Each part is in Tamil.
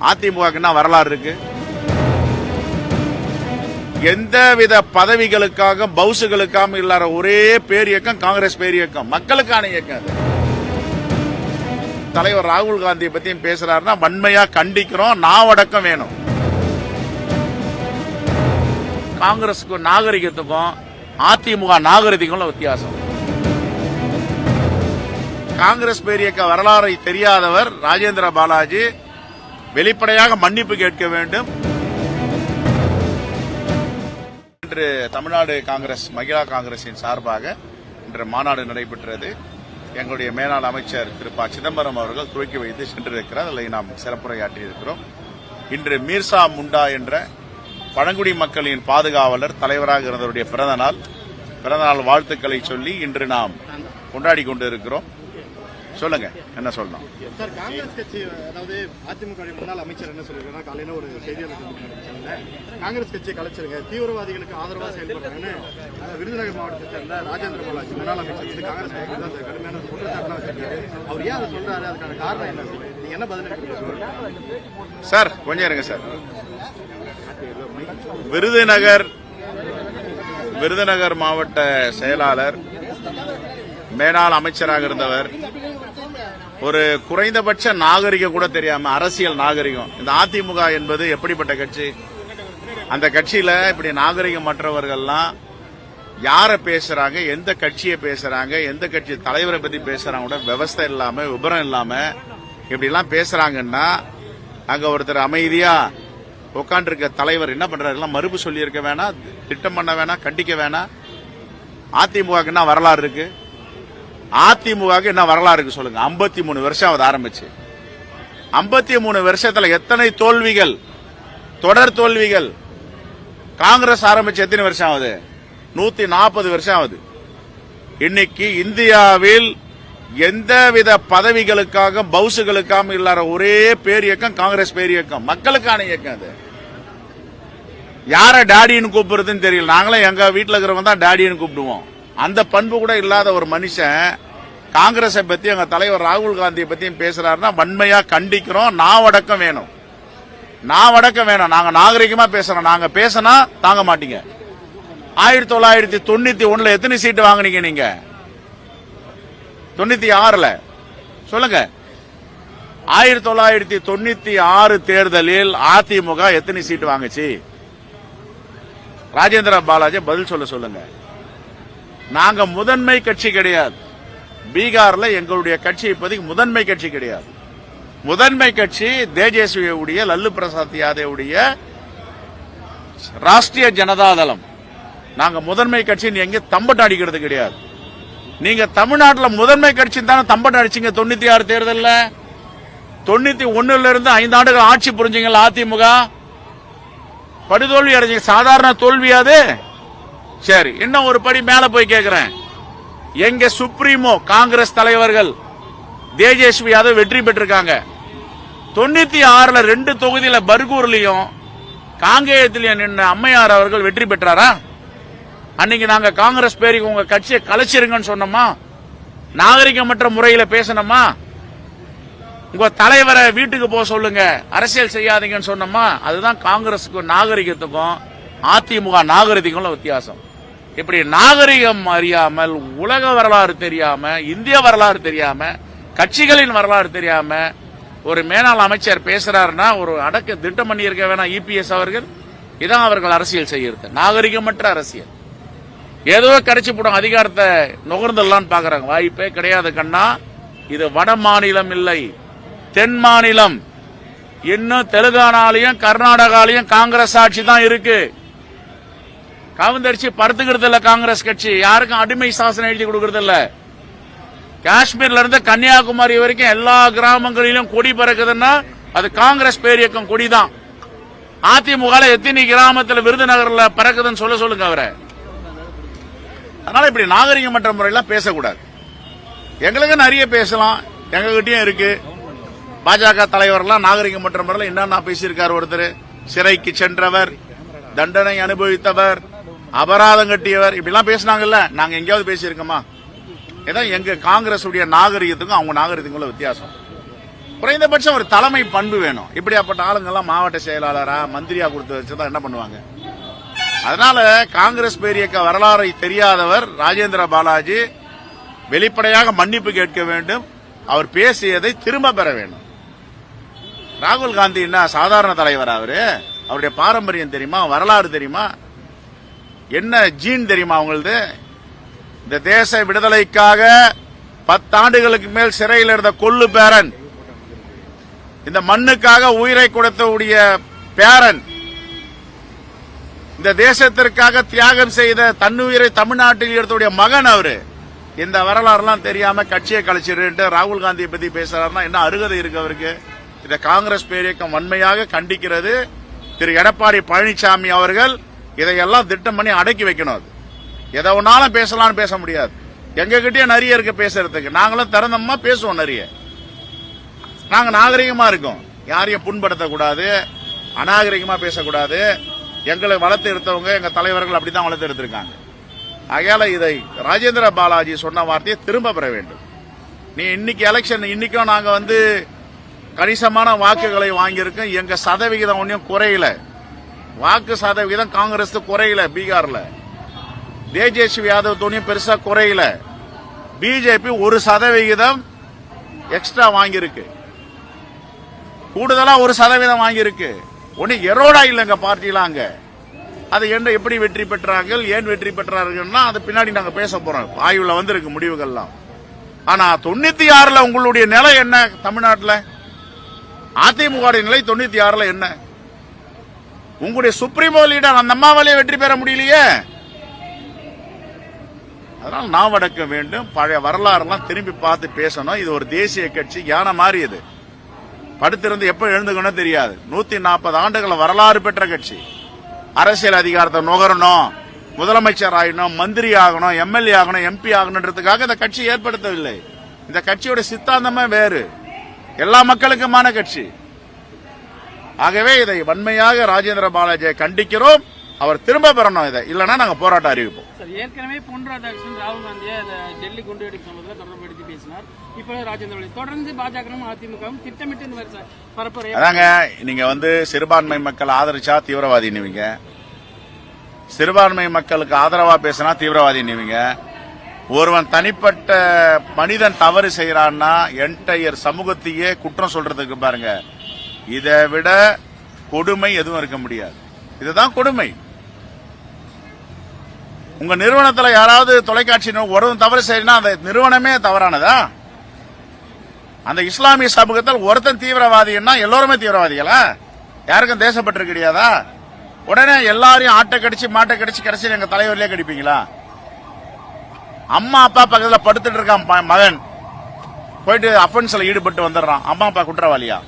அதிமுக வரலாறு இருக்கு. எந்தவித பதவிகளுக்காக பவுசுகளுக்காக இல்லாத ஒரே பேர் இயக்கம் காங்கிரஸ் பேர் இயக்கம். மக்களுக்கான இயக்கம் அது. தலைவர் ராகுல் காந்தியை பத்தியும் பேசுறாருன்னா வன்மையா கண்டிக்கிறோம் நாவடக்கம் வேணும். காங்கிரஸுக்கும் நாகரிகத்துக்கும் அதிமுக நாகரிகங்களும் வித்தியாசம். காங்கிரஸ் பேரியக்க வரலாறை தெரியாதவர் ராஜேந்திர பாலாஜி வெளிப்படையாக மன்னிப்பு கேட்க வேண்டும். இன்று தமிழ்நாடு காங்கிரஸ் மகிழா காங்கிரசின் சார்பாக இன்று மாநாடு நடைபெற்றது. எங்களுடைய மேலாள் அமைச்சர் திரு ப. சிதம்பரம் அவர்கள் துவக்கி வைத்து சென்றிருக்கிறார். அதில் நாம் சிறப்புரையாற்றி இருக்கிறோம். இன்று மீர்சா முண்டா என்ற பழங்குடி மக்களின் பாதுகாவலர் தலைவராக இருந்தவருடைய பிறந்த நாள் வாழ்த்துக்களை சொல்லி இன்று நாம் கொண்டாடி கொண்டிருக்கிறோம். சொல்லுங்க என்ன சொல்லலாம் சார் காங்கிரஸ் கட்சி அதாவது அதிமுக முன்னாள் அமைச்சர் என்ன சொல்லிருக்காங்க காலையில ஒரு செய்தியாளர் காங்கிரஸ் கட்சியை கலைச்சிருங்க தீவிரவாதிகளுக்கு ஆதரவா செயல்படுறாங்கன்னு விருதுநகர் மாவட்டத்தை சேர்ந்த ராஜேந்திர பாலாஜி முன்னாள் அமைச்சர் வந்து காங்கிரஸ் கட்சி கடுமையான குற்றச்சாட்டுலாம் வச்சிருக்காரு. அவர் ஏன் அதை சொல்றாரு? அதுக்கான காரணம் என்ன நீங்க என்ன பதில் சார் கொஞ்சம் இருங்க சார். விருதுநகர் விருதுநகர் மாவட்ட செயலாளர் மேலாள் அமைச்சராக இருந்தவர் ஒரு குறைந்தபட்ச நாகரிகம் கூட தெரியாம அரசியல் நாகரிகம். இந்த அதிமுக என்பது எப்படிப்பட்ட கட்சி? அந்த கட்சியில இப்படி நாகரிகம் மற்றவர்கள்லாம் யார பேசுறாங்க எந்த கட்சியை பேசுறாங்க எந்த கட்சி தலைவரை பத்தி பேசுறாங்க கூட விவசாய இல்லாம விபரம் இல்லாம இப்படி எல்லாம் பேசுறாங்கன்னா அங்க ஒருத்தர் அமைதியா உட்காந்துருக்க தலைவர் என்ன பண்றாரு? எல்லாம் மறுப்பு சொல்லியிருக்க வேணாம் திட்டம் பண்ண வேணாம் கண்டிக்க வேணாம். அதிமுக என்ன வரலாறு இருக்கு? அதிமுக என்ன வரலாறு இருக்கு சொல்லுங்க. 53 மூணு வருஷம் அதை ஆரம்பிச்சு. 53 மூணு வருஷத்துல எத்தனை தோல்விகள்? தொடர் தோல்விகள். காங்கிரஸ் ஆரம்பிச்சு எத்தனை வருஷம் ஆகுது? நூத்தி நாற்பது வருஷம் ஆகுது. இன்னைக்கு இந்தியாவில் எந்தவித பதவிகளுக்காக பவுசுகளுக்காக இல்லாத ஒரே பேர் இயக்கம் காங்கிரஸ் பேர் இயக்கம் மக்களுக்கான இயக்கம் அது. யார டாடின்னு கூப்பிடுறதுன்னு தெரியல. நாங்களும் எங்க வீட்டில் இருக்கிறவங்க தான் டாடின்னு கூப்பிடுவோம். அந்த பண்பு கூட இல்லாத ஒரு மனுஷன் காங்கிரஸை பத்தி எங்க தலைவர் ராகுல் காந்தியை பத்தியும் பேசுறாருன்னா வன்மையா கண்டிக்கிறோம் நான் வடக்கம் வேணும். நான் வடக்கம் வேணும். நாங்க நாகரிகமா பேசுறோம். நாங்க பேசினா தாங்க மாட்டீங்க. ஆயிரத்தி தொள்ளாயிரத்தி தொண்ணூத்தி ஒண்ணுல எத்தனை சீட்டு வாங்குனீங்க நீங்க? தொண்ணூத்தி ஆறுல. சொல்லுங்க. ஆயிரத்தி தொள்ளாயிரத்தி தொண்ணூத்தி ஆறு தேர்தலில் அதிமுக எத்தனை சீட்டு வாங்குச்சு? ராஜேந்திர பாலாஜி பதில் சொல்ல சொல்லுங்க. நாங்க முதன்மை கட்சி கிடையாது. பீகார்ல எங்களுடைய கட்சி இப்போதைக்கு முதன்மை கட்சி கிடையாது. முதன்மை கட்சி தேஜஸ்வியுடைய லல்லு பிரசாத் யாதவுடைய ராஷ்டிரிய ஜனதாதளம். நாங்க முதன்மை கட்சின்னு எங்க தம்பட்டு அடிக்கிறது கிடையாது. நீங்க தமிழ்நாட்டில் முதன்மை கட்சி தானே தம்பட்டு அடிச்சீங்க தொண்ணூத்தி ஆறு தேர்தலில்? தொண்ணூத்தி ஒன்னுல இருந்து ஐந்து ஆண்டுகள் ஆட்சி புரிஞ்சீங்களா அதிமுக? படுதோல்வி அடைஞ்சீங்க. சாதாரண தோல்வியாது சரி இன்னும் ஒரு படி மேல போய் கேக்குறேன். எங்க சுப்ரீமோ காங்கிரஸ் தலைவர்கள் தேஜஸ்வி யாதவ் வெற்றி பெற்றிருக்காங்க. தொண்ணூத்தி ஆறுல ரெண்டு தொகுதியில பர்கூர்லயும் காங்கேயத்திலையும் நின்ற அம்மையார் அவர்கள் வெற்றி பெற்றாரா? அன்னைக்கு நாங்க காங்கிரஸ் பேருக்கு உங்க கட்சியை கலைச்சிருங்கன்னு சொன்னோமா? நாகரிகமற்ற முறையில பேசணுமா? உங்க தலைவரை வீட்டுக்கு போக சொல்லுங்க அரசியல் செய்யாதீங்கன்னு சொன்னோமா? அதுதான் காங்கிரஸுக்கும் நாகரிகத்துக்கும் அதிமுக நாகரிகத்துக்கும் வித்தியாசம். இப்படி நாகரிகம் அறியாமல் உலக வரலாறு தெரியாம இந்திய வரலாறு தெரியாம கட்சிகளின் வரலாறு தெரியாம ஒரு மேலாள் அமைச்சர் பேசுறாருன்னா ஒரு அடக்க திட்டம் பண்ணியிருக்க வேணாம் இபிஎஸ் அவர்கள். இதான் அவர்கள் அரசியல் செய்யறது. நாகரிகமற்ற அரசியல். ஏதோ கிடைச்சி போடும் அதிகாரத்தை நுகர்ந்துடலான்னு பாக்குறாங்க வாய்ப்பே கிடையாது கண்ணா. இது வட மாநிலம் இல்லை. தென் மாநிலம். இன்னும் தெலுங்கானாலையும் கர்நாடகாலையும் காங்கிரஸ் ஆட்சி தான் இருக்கு. கவுந்தரிச்சு படுத்துக்கிறது இல்ல காங்கிரஸ் கட்சி. யாருக்கும் அடிமை சாசனம் எழுதி கொடுக்கறது இல்ல காஷ்மீர்ல இருந்து கன்னியாகுமரி வரைக்கும் எல்லா கிராமங்களிலும் கொடி பறக்குதுன்னா அது காங்கிரஸ் பேரியக்கம் கொடி தான் அதிமுக எத்தனை கிராமத்துல விருதுநகர்ல பறக்குதுன்னு சொல்ல சொல்லுங்க அவரை. அதனால இப்படி நாகரிகமற்ற முறையெல்லாம் பேசக்கூடாது. எங்களுக்கு நிறைய பேசலாம். எங்ககிட்டயும் இருக்கு. பாஜக தலைவர்லாம் நாகரிகமற்ற முறையில் என்னென்ன பேசியிருக்காரு ஒருத்தர்? சிறைக்கு சென்றவர் தண்டனை அனுபவித்தவர் அபராதம் கட்டியவர் இப்படிலாம் பேசினாங்கல்ல? நாங்க எங்கேயாவது பேசியிருக்கோமா? ஏதோ எங்க காங்கிரஸ் உடைய நாகரிகத்துக்கும் அவங்க நாகரிகத்துக்கும் உள்ள வித்தியாசம். குறைந்தபட்சம் ஒரு தலைமை பண்பு வேணும். இப்படியாப்பட்ட ஆளுங்கெல்லாம் மாவட்ட செயலாளரா மந்திரியா கொடுத்து வச்சுதான் என்ன பண்ணுவாங்க? அதனால காங்கிரஸ் பேரியக்க வரலாறை தெரியாதவர் ராஜேந்திர பாலாஜி வெளிப்படையாக மன்னிப்பு கேட்க வேண்டும். அவர் பேசியதை திரும்ப பெற வேண்டும். ராகுல் காந்தி என்ன சாதாரண தலைவர் அவரு? அவருடைய பாரம்பரியம் தெரியுமா? வரலாறு தெரியுமா? என்ன ஜீன் தெரியுமா அவங்களது இந்த தேச விடுதலைக்காக பத்தாண்டுகளுக்கு மேல் சிறையில் இருந்த கொல்லு பேரன். இந்த மண்ணுக்காக உயிரை கொடுத்தவுடைய பேரன். இந்த தேசத்திற்காக தியாகம் செய்த தன்னுயிரை தமிழ்நாட்டில் எடுத்தவுடைய மகன் அவரு. இந்த வரலாறுலாம் தெரியாம கட்சியை கழிச்சிட்டு ராகுல் காந்தியை பத்தி பேசுறாருன்னா என்ன அருகதை இருக்கு அவருக்கு? இதை காங்கிரஸ் பேரியக்கம் வன்மையாக கண்டிக்கிறது திரு எடப்பாடி பழனிசாமி அவர்கள். இதையெல்லாம் திட்டம் பண்ணி அடக்கி வைக்கணும் அது. எதை ஒன்னாலும் பேசலாம்னு பேச முடியாது. எங்ககிட்டயே நிறைய இருக்கு பேசுறதுக்கு. நாங்களும் திறந்தமா பேசுவோம் நிறைய. நாங்க நாகரிகமா இருக்கோம். யாரையும் புண்படுத்தக்கூடாது அநாகரிகமா பேசக்கூடாது. எங்களை வளர்த்து எடுத்தவங்க எங்க தலைவர்கள் அப்படிதான் வளர்த்து எடுத்திருக்காங்க. ஆகையால இதை ராஜேந்திர பாலாஜி சொன்ன வார்த்தையை திரும்ப பெற வேண்டும். நீ இன்னைக்கு எலெக்ஷன் இன்னைக்கும் நாங்க வந்து கணிசமான வாக்குகளை வாங்கியிருக்கோம். எங்க சதவிகிதம் ஒன்றும் குறையல. வாக்கு சதவிகிதம் காங்கிரஸ் குறையல பீகார்ல. தேஜஸ்வி யாதவ் துணியும் பெருசா குறையல. பிஜேபி ஒரு சதவிகிதம் எக்ஸ்ட்ரா வாங்கியிருக்கு. கூடுதலா ஒரு சதவீதம் வாங்கியிருக்கு. ஒன்னு எரோடா இல்லைங்க பார்ட்டிலாம் அங்க. அது என்ன எப்படி வெற்றி பெற்றார்கள் ஏன் வெற்றி பெற்றார்கள்னா அது பின்னாடி நாங்க பேச போறோம். ஆய்வுல வந்திருக்கு முடிவுகள்லாம். ஆனா தொண்ணூத்தி ஆறுல உங்களுடைய நிலை என்ன தமிழ்நாட்டில்? அதிமுக நிலை தொண்ணூத்தி ஆறுல என்ன? உங்களுடைய சுப்ரீமோ லீடர் அந்த அம்மாவாலே வெற்றி பெற முடியலையே. அதனால் நாம் வேண்டும். பழைய வரலாறுலாம் திரும்பி பார்த்து பேசணும். இது ஒரு தேசிய கட்சி யானை மாறியது. படுத்திருந்து எப்ப எழுந்துக்கணும் தெரியாது. நூத்தி நாற்பது ஆண்டுகள் வரலாறு பெற்ற கட்சி. அரசியல் அதிகாரத்தை நுகரணும் முதலமைச்சர் ஆகணும் மந்திரி ஆகணும் எம்எல்ஏ ஆகணும் எம்பி ஆகணுன்றதுக்காக இந்த கட்சி ஏற்படுத்தவில்லை. இந்த கட்சியோட சித்தாந்தமே வேறு. எல்லா மக்களுக்குமான கட்சி. ஆகவே இதை வன்மையாக ராஜேந்திர பாலாஜியை கண்டிக்கிறோம். அவர் திரும்ப பெறணும் இதை. இல்லைன்னா நாங்க போராட்டம் அறிவிப்போம். ஏற்கனவே பொன் ராதாகிருஷ்ணன் ராகுல் காந்தியை டெல்லி குண்டு வெடிப்பு சம்பவத்தில் தொடர்பு எடுத்து பேசினார். இப்போ ராஜேந்திர தொடர்ந்து பாஜகவும் அதிமுகவும் திட்டமிட்டு இந்த மாதிரி சார் பரப்புரை அதாங்க நீங்க வந்து சிறுபான்மை மக்கள் ஆதரிச்சா தீவிரவாதி நீவிங்க சிறுபான்மை மக்களுக்கு ஆதரவா பேசினா தீவிரவாதி நீவிங்க ஒருவன் தனிப்பட்ட மனிதன் தவறு செய்யறான்னா என்டையர் சமூகத்தையே குற்றம் சொல்றதுக்கு பாருங்க. இதை விட கொடுமை எதுவும் இருக்க முடியாது. இதுதான் கொடுமை. உங்க நிறுவனத்தில் யாராவது தொலைக்காட்சி ஒருவன் தவறு செய்யறா அந்த நிறுவனமே தவறானதா? அந்த இஸ்லாமிய சமூகத்தில் ஒருத்தன் தீவிரவாதின்னா எல்லோருமே தீவிரவாதிகளா? யாருக்கும் தேசப்பட்டு கிடையாதா உடனே எல்லாரையும் ஆட்டை கடிச்சு மாட்டை கடிச்சு கடைசியில் எங்க தலைவர்லயே கடிப்பீங்களா? அம்மா அப்பா பக்கத்தில் படுத்துட்டு இருக்கான் மகன். போயிட்டு அஃபென்ஸ்ல ஈடுபட்டு வந்துடுறான். அம்மா அப்பா குற்றவாளியா?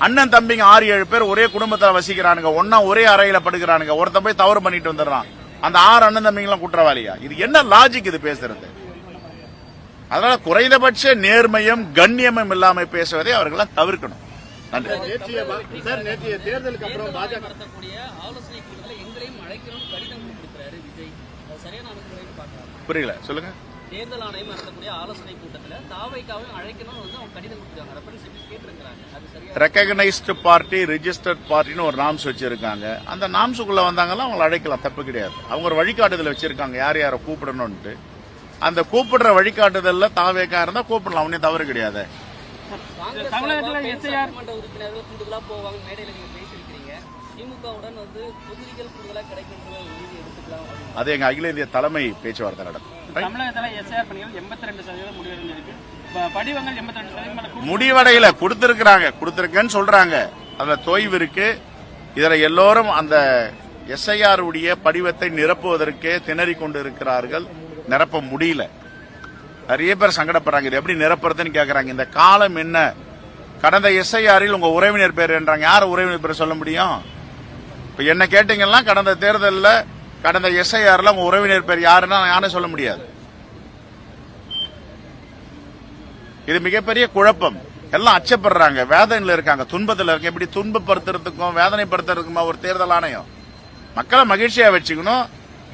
அண்ணன் தம்பிங்க ஆறு ஏழு பேர் ஒரே குடும்பத்துல வசிக்கிறானுங்க. ஒன்னா ஒரே அறையில படுக்கிறானுங்க. ஒருத்தன் போய் தவறு பண்ணிட்டு வந்துடுறான். அந்த ஆறு அண்ணன் தம்பிங்களாம் குற்றவாளியா? இது என்ன லாஜிக் இது பேசுறது? அதனால குறைந்தபட்ச நேர்மையும் கண்ணியமும் இல்லாம பேசுவதை அவர்களெல்லாம் தவிர்க்கணும். புரியல. சொல்லுங்க. தேர்தல் ஆணையம் நடத்தக்கூடிய ஆலோசனை கூட்டத்தில் தாவைக்காவையும் அழைக்கணும்னு வந்து அவங்க கடிதம் கொடுத்துருக்காங்க ரெப்ரஸன்டேட்டிவ் கேட்டிருக்கிறாங்க. அது சரியா ரெக்கக்னைஸ்டு பார்ட்டி ரிஜிஸ்டர்ட் பார்ட்டின்னு ஒரு நாம்ஸ் வச்சிருக்காங்க. அந்த நாம்ஸுக்குள்ள வந்தாங்கன்னா அவங்களை அழைக்கலாம். தப்பு கிடையாது. அவங்க ஒரு வழிகாட்டுதல் வச்சிருக்காங்க. யார் யாரை கூப்பிடணும்ட்டு அந்த கூப்பிடுற வழிகாட்டுதல்ல தாவேக்கா இருந்தா கூப்பிடலாம். ஒன்னும் தவறு கிடையாது. தமிழகத்துல SIR சட்டமன்ற உறுப்பினர்கள் போவாங்க. மேடையில் திமுகவுடன் வந்து தொகுதிகள் உறுதி எடுத்துக்கலாம். அது எங்க அகில இந்திய தலைமை பேச்சுவார்த்தை நடக்கும். Right? தமிழகத்தில் எஸ்ஐஆர் பணிகள் எண்பத்தி ரெண்டு சதவீதம் முடிவடைஞ்சிருக்கு ப- படிவங்கள் எண்பத்தி ரெண்டு சதவீதம் மேல கூடுதல் முடிவடையில கொடுத்திருக்கிறாங்க கொடுத்திருக்கேன்னு சொல்றாங்க. அதுல தொய்வு இருக்கு. இதுல எல்லோரும் அந்த எஸ்ஐஆர் உடைய படிவத்தை நிரப்புவதற்கே திணறிக் கொண்டு இருக்கிறார்கள் நிரப்ப முடியல. நிறைய பேர் சங்கடப்படுறாங்க. இது எப்படி நிரப்புறதுன்னு கேக்குறாங்க. இந்த காலம் என்ன? கடந்த எஸ்ஐஆரில் உங்க உறவினர் பேர் என்றாங்க. யார் உறவினர் பேர் சொல்ல முடியும்? இப்போ என்ன கேட்டீங்கன்னா கடந்த தேர்தலில் கடந்த எஸ்ஐஆர்ல உங்க உறவினர் பேர் யாருன்னா யாரும் சொல்ல முடியாது. இது மிகப்பெரிய குழப்பம். எல்லாம் அச்சப்படுறாங்க. வேதனையில் இருக்காங்க. துன்பத்தில் இருக்க எப்படி துன்பப்படுத்துறதுக்கும் வேதனைப்படுத்துறதுக்குமா ஒரு தேர்தல் ஆணையம்? மக்களை மகிழ்ச்சியா வச்சுக்கணும்.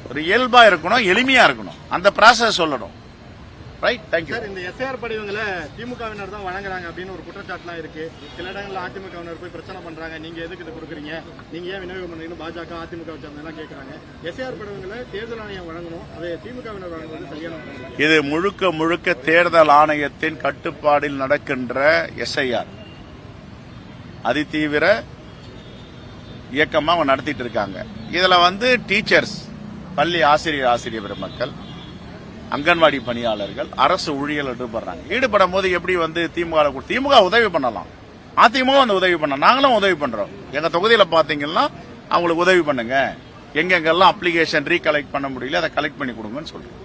ஒரு இயல்பா இருக்கணும். எளிமையா இருக்கணும். அந்த ப்ராசஸ் சொல்லணும். ரைட் தேங்க்யூ சார் இந்த எஸ்ஐஆர் படிவங்களை திமுகவினர் தான் வழங்குறாங்க அப்படின்னு ஒரு குற்றச்சாட்டுலாம் இருக்கு. சில இடங்கள்ல அதிமுகவினர் போய் பிரச்சனை பண்றாங்க. நீங்க எதுக்கு இதை கொடுக்குறீங்க? நீங்க ஏன் விநியோகம் பண்றீங்கன்னு பாஜக அதிமுக சேர்ந்தெல்லாம் கேட்கறாங்க எஸ்ஐஆர் படிவங்களை தேர்தல் ஆணையம் வழங்கணும். அதை திமுகவினர் வழங்குவது சரியான. இது முழுக்க முழுக்க தேர்தல் ஆணையத்தின் கட்டுப்பாடில் நடக்கின்ற எஸ்ஐஆர் அதிதீவிர இயக்கமா அவங்க நடத்திட்டு இருக்காங்க. இதுல வந்து டீச்சர்ஸ் பள்ளி ஆசிரியர் ஆசிரியர் பெருமக்கள் அங்கன்வாடி பணியாளர்கள் அரசு ஊழியர்கள் ஈடுபடுறாங்க. ஈடுபடும் போது எப்படி வந்து திமுக திமுக உதவி பண்ணலாம். அதிமுக வந்து உதவி பண்ணலாம் நாங்களும் உதவி பண்றோம். எங்க தொகுதியில பாத்தீங்கன்னா அவங்களுக்கு உதவி பண்ணுங்க. எங்கெங்கெல்லாம் அப்ளிகேஷன் ரீகலெக்ட் பண்ண முடியல அதை கலெக்ட் பண்ணி கொடுங்கன்னு சொல்றோம்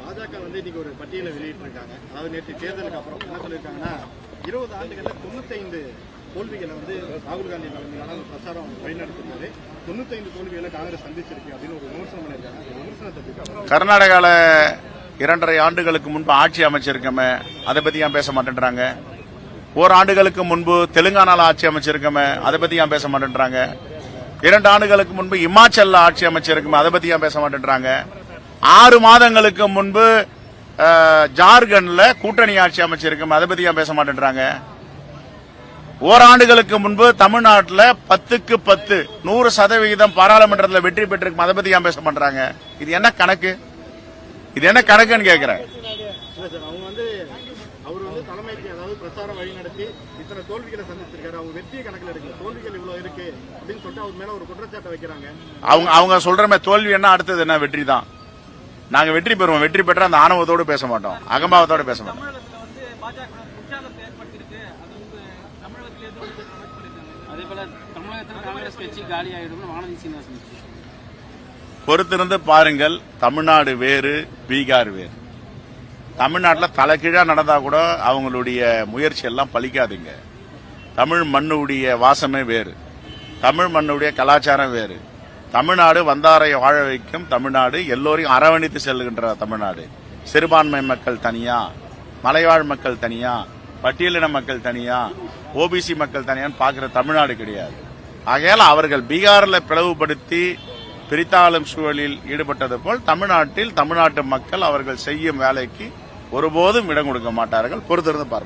பாஜக வந்து இன்னைக்கு ஒரு பட்டியலை வெளியிட்டு இருக்காங்க அதாவது நேற்று தேர்தலுக்கு அப்புறம் என்ன சொல்லியிருக்காங்கன்னா இருபது ஆண்டுகள்ல தொண்ணூத்தைந்து தோல்விகளை வந்து ராகுல் காந்தி தலைமையிலான ஒரு பிரச்சாரம் வழிநடத்தினாரு. தொண்ணூத்தைந்து தோல்விகளை காங்கிரஸ் சந்திச்சிருக்கு அப்படின்னு ஒரு விமர்சனம் பண்ணியிருக்காங்க. அந்த விமர்சனத்தை பத்தி கர்நாடகால இரண்டரை ஆண்டுகளுக்கு முன்பு ஆட்சி அமைச்சிருக்கமே அதை பத்தி ஏன் பேச மாட்டேன்றாங்க? ஓராண்டுகளுக்கு முன்பு தெலுங்கானால ஆட்சி அமைச்சிருக்கமே அதை பத்தி ஏன் பேச மாட்டேன்றாங்க? இரண்டு ஆண்டுகளுக்கு முன்பு இமாச்சல்ல ஆட்சி அமைச்சிருக்கமே அதை பத்தி ஏன் பேச மாட்டேன்றாங்க? ஆறு மாதங்களுக்கு முன்பு ஜார்க்கண்ட்ல கூட்டணி ஆட்சி அமைச்சிருக்கமே அதை பத்தி ஏன் பேச மாட்டேன்றாங்க? ஓராண்டுகளுக்கு முன்பு தமிழ்நாட்டில் பத்துக்கு பத்து நூறு சதவிகிதம் பாராளுமன்றத்தில் வெற்றி பெற்றிருக்கும் அதை பத்தி ஏன் பேச மாட்டாங்க இது என்ன கணக்கு? இது என்ன கணக்குன்னு வந்து அவர் வந்து தலைமைக்கு அதாவது பிரச்சாரம் வழி நடத்தி இத்தனை தோல்விகளை சந்திச்சிருக்காரு. அவங்க வெற்றியை கணக்கில் எடுக்கல. தோல்விகள் இவ்வளவு இருக்கு அப்படின்னு சொல்லிட்டு அவர் மேல ஒரு குற்றச்சாட்டை வைக்கிறாங்க. அவங்க அவங்க சொல்றமே தோல்வி என்ன அடுத்தது என்ன? வெற்றி தான். நாங்க வெற்றி பெறுவோம். வெற்றி பெற்ற அந்த ஆணவத்தோடு பேச மாட்டோம். அகம்பாவத்தோடு பேச மாட்டோம். அதே போல தமிழகத்தில் காங்கிரஸ் கட்சி காலி ஆயிடும் வானதி சீனிவாசன் பொறுத்திருந்து பாருங்கள் தமிழ்நாடு வேறு பீகார் வேறு. தமிழ்நாட்டில் தலைகீழா நடந்தா கூட அவங்களுடைய முயற்சி எல்லாம் பழிக்காதுங்க தமிழ் மண்ணுடைய வாசமே வேறு. தமிழ் மண்ணுடைய கலாச்சாரம் வேறு. தமிழ்நாடு வந்தாரை வாழ வைக்கும் தமிழ்நாடு எல்லோரையும் அரவணைத்து செல்கின்ற தமிழ்நாடு. சிறுபான்மை மக்கள் தனியா மலைவாழ் மக்கள் தனியா பட்டியலின மக்கள் தனியா ஓபிசி மக்கள் தனியான்னு பார்க்குற தமிழ்நாடு கிடையாது. ஆகையால் அவர்கள் பீகாரில் பிளவுபடுத்தி பிரித்தாளும் சூழலில் ஈடுபட்டது போல் தமிழ்நாட்டில் தமிழ்நாட்டு மக்கள் அவர்கள் செய்யும் வேலைக்கு ஒருபோதும் இடம் கொடுக்க மாட்டார்கள். பொறுத்திருந்து பார்ப்போம்.